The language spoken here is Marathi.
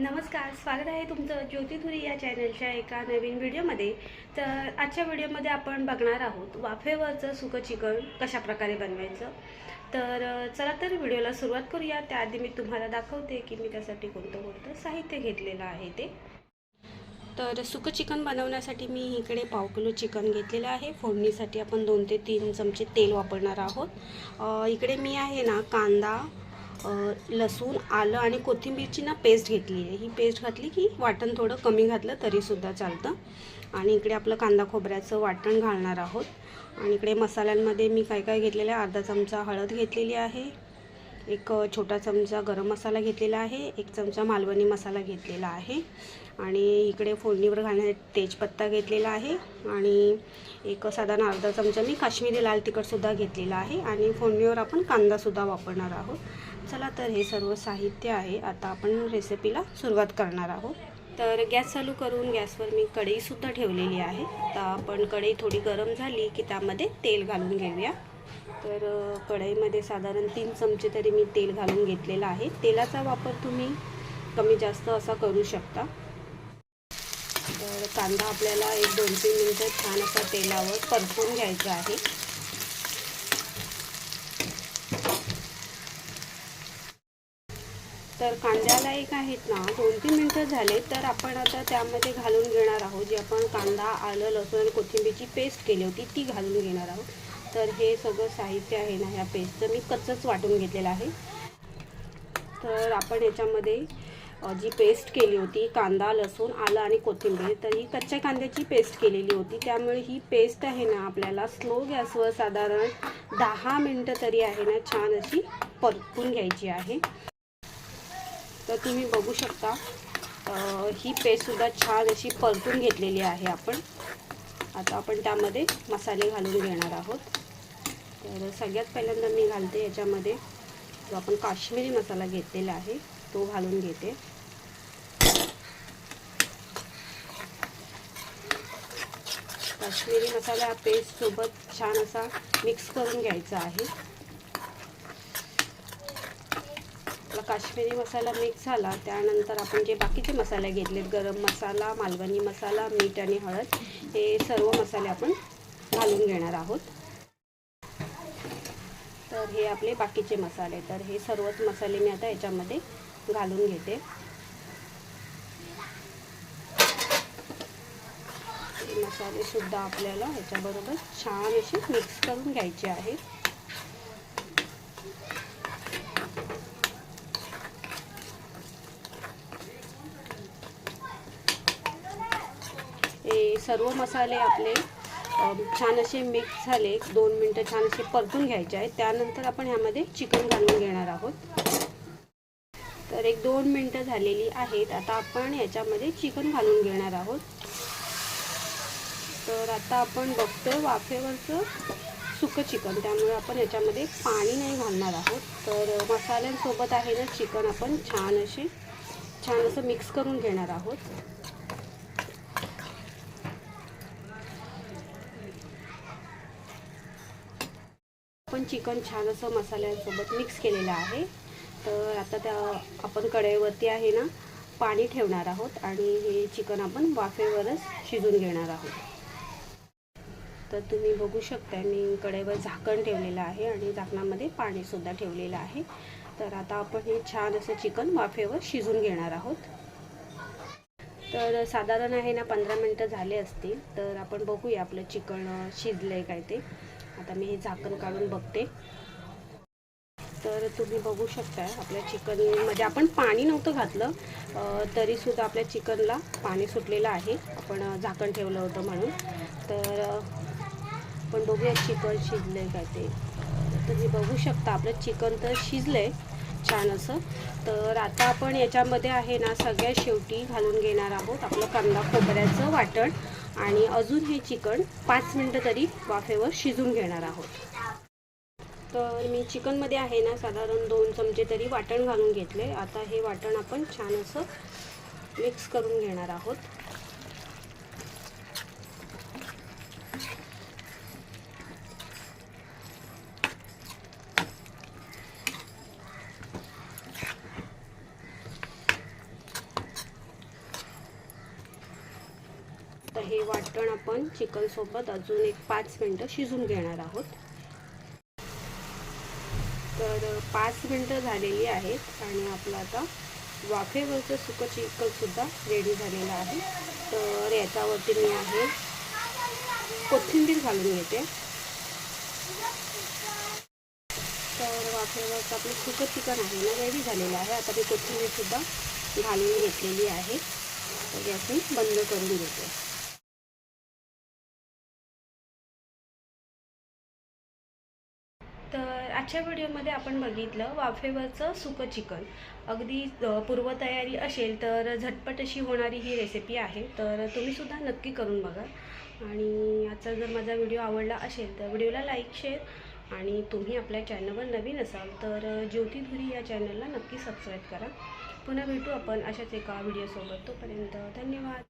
नमस्कार स्वागत आहे तुमचं ज्योतिधुरी या चॅनलच्या एका नवीन व्हिडिओमध्ये. तर आजच्या व्हिडिओमध्ये आपण बघणार आहोत वाफेवरचं सुकं चिकन कशा प्रकारे बनवायचं? तर चला तर व्हिडिओला सुरुवात करूया. त्याआधी मी तुम्हाला दाखवते की मी त्यासाठी कोणतं कोणतं साहित्य घेतलेलं आहे ते. तर सुकं चिकन बनवण्यासाठी मी इकडे पाव किलो चिकन घेतलेलं आहे. फोडणीसाठी आपण दोन ते तीन चमचे तेल वापरणार आहोत. इकडे मी आहे ना कांदा लसूण आलं आणि कोथिंबीरची ना पेस्ट घेतली आहे. ही पेस्ट घातली की वाटण थोडं कमी घातलं तरीसुद्धा चालतं. आणि इकडे आपलं कांदा खोबऱ्याचं वाटण घालणार आहोत. आणि इकडे मसाल्यांमध्ये मी काय काय घेतलेलं आहे? अर्धा चमचा हळद घेतलेली आहे. एक छोटा चमचा गरम मसाला घेतलेला आहे एक चमचा मालवणी मसाला घेतलेला आहे आणि इकडे फोडणीवर घालण्यासाठी तेजपत्ता घेतलेला आहे आणि एक साधारण अर्धा चमचा मी काश्मीरी लाल तिखटसुद्धा घेतलेला आहे आणि फोडणीवर आपण कांदासुद्धा वापरणार आहोत. चला तर हे सर्व साहित्य आहे आता आपण रेसिपीला सुरुवात करणार आहोत. तर गॅस चालू करून गॅसवर मी कढईसुद्धा ठेवलेली आहे. तर आपण कढई थोडी गरम झाली की त्यामध्ये तेल घालून घेऊया. तर कढईमध्ये साधारण तीन चमचे तरी मी तेल घालून घेतलेलं आहे. तेलाचा वापर तुम्ही कमी जास्त असा करू शकता. तर कांदा आपल्याला एक दोन तीन मिनटं छान असा तेलावर परतून घ्यायचा आहे. तर कांद्याला एक आहेत ना दोन तीन मिनटं झाले तर आपण आता त्यामध्ये घालून घेणार आहोत. जी आपण कांदा आलं लसूण आणि कोथिंबीरची पेस्ट केली होती ती घालून घेणार आहोत. तर हे सगळं साहित्य आहे ना ह्या पेस्टचं मी कच्चंच वाटून घेतलेलं आहे. तर आपण याच्यामध्ये जी पेस्ट केली होती कांदा लसूण आलं आणि कोथिंबीर तर ही कच्च्या कांद्याची पेस्ट केलेली होती. त्यामुळे ही पेस्ट आहे ना आपल्याला स्लो गॅसवर साधारण दहा मिनटं तरी आहे ना छान अशी परतून घ्यायची आहे. तर तुम्ही बघू शकता ही पेस्टसुद्धा छान अशी परतून घेतलेली आहे आपण. आता आपण त्यामध्ये मसाले घालून घेणार आहोत. तर सगळ्यात पहिल्यांदा मी घालते याच्यामध्ये. जो आपण काश्मीरी मसाला घेतलेला आहे तो घालून घेते. काश्मीरी मसाला पेस्टसोबत छान असा मिक्स करून घ्यायचा आहे. आपला काश्मीरी मसाला मिक्स झाला त्यानंतर आपण जे बाकीचे मसाले घेतलेत गरम मसाला मालवणी मसाला मीठ आणि हळद हे सर्व मसाले आपण घालून घेणार आहोत. तर हे आपले बाकीचे मसाले. तर हे सर्वच मसाले मी आता याच्यामध्ये घालून घेते. मसालेसुद्धा मसाले सुद्धा आपल्याला ह्याच्याबरोबर छान असे मिक्स करून घ्यायचे आहे. हे सर्व मसाले आपले छान असे मिक्स झाले. दोन मिनटं छान असे परतून घ्यायचे आहेत. त्यानंतर आपण ह्यामध्ये चिकन घालून घेणार आहोत. तर एक दोन मिनटं झालेली आहेत. आता आपण याच्यामध्ये चिकन घालून घेणार आहोत. तर आता आपण बघतोय वाफेवरचं सुकं चिकन त्यामुळे आपण याच्यामध्ये पाणी नाही घालणार आहोत. तर मसाल्यांसोबत आहे ना चिकन आपण छान असे छान असं मिक्स करून घेणार आहोत. आपण चिकन छान असं मसाल्यांसोबत मिक्स केलेलं आहे. तर आता त्या आपण कढईवरती आहे ना पाणी ठेवणार आहोत आणि हे चिकन आपण वाफेवरच शिजून घेणार आहोत. तर तुम्ही बघू शकता मी कढईवर झाकण ठेवलेलं आहे आणि झाकणामध्ये पाणीसुद्धा ठेवलेलं आहे. तर आता आपण हे छान असं चिकन वाफेवर शिजून घेणार आहोत. तर साधारण आहे ना पंधरा मिनटं झाले असतील तर आपण बघूया आपलं चिकन शिजलं आहे काय ते. आता मी हे झाकण काढून बघते. तर तुम्ही बघू शकता आपल्या चिकनमध्ये आपण पाणी नव्हतं घातलं तरीसुद्धा आपल्या चिकनला पाणी सुटलेलं आहे. आपण झाकण ठेवलं होतं म्हणून. तर आपण बघूया चिकन शिजलं आहे काय ते. तुम्ही बघू शकता आपलं चिकन तर शिजलं आहे छान असं. तर आता आपण याच्यामध्ये आहे ना सगळ्या शेवटी घालून घेणार आहोत आपलं कांदा खोबऱ्याचं वाटण. आणि अजून हे चिकन पाच मिनटं तरी वाफेवर शिजून घेणार आहोत. तर मी चिकनमध्ये आहे ना साधारण दोन चमचे तरी वाटण घालून घेतले. आता हे वाटण आपण छान असं मिक्स करून घेणार आहोत. हे आपण चिकनसोबत अजून एक पाच मिनटं शिजून घेणार आहोत. तर पाच मिनटं झालेली आहेत आणि आपलं आता वाफेवरचं सुकं चिकनसुद्धा रेडी झालेलं आहे. तर याच्यावरती मी आहे कोथिंबीर घालून घेते. तर वाफेवरचं आपलं सुकं चिकन आहे ना रेडी झालेलं आहे. आता मी कोथिंबीरसुद्धा घालून घेतलेली आहे. तर गॅस मी बंद करून देते आजच्या व्हिडिओमध्ये आपण बघितलं वाफेवरचं सुकं चिकन. अगदी पूर्वतयारी असेल तर झटपट अशी होणारी ही रेसिपी आहे. तर तुम्हीसुद्धा नक्की करून बघा. आणि आजचा जर माझा व्हिडिओ आवडला असेल तर व्हिडिओला लाईक शेअर आणि तुम्ही आपल्या चॅनलवर नवीन असाल तर ज्योतिधुरी या चॅनलला नक्की सबस्क्राईब करा. पुन्हा भेटू आपण अशाच एका व्हिडिओसोबत तोपर्यंत धन्यवाद.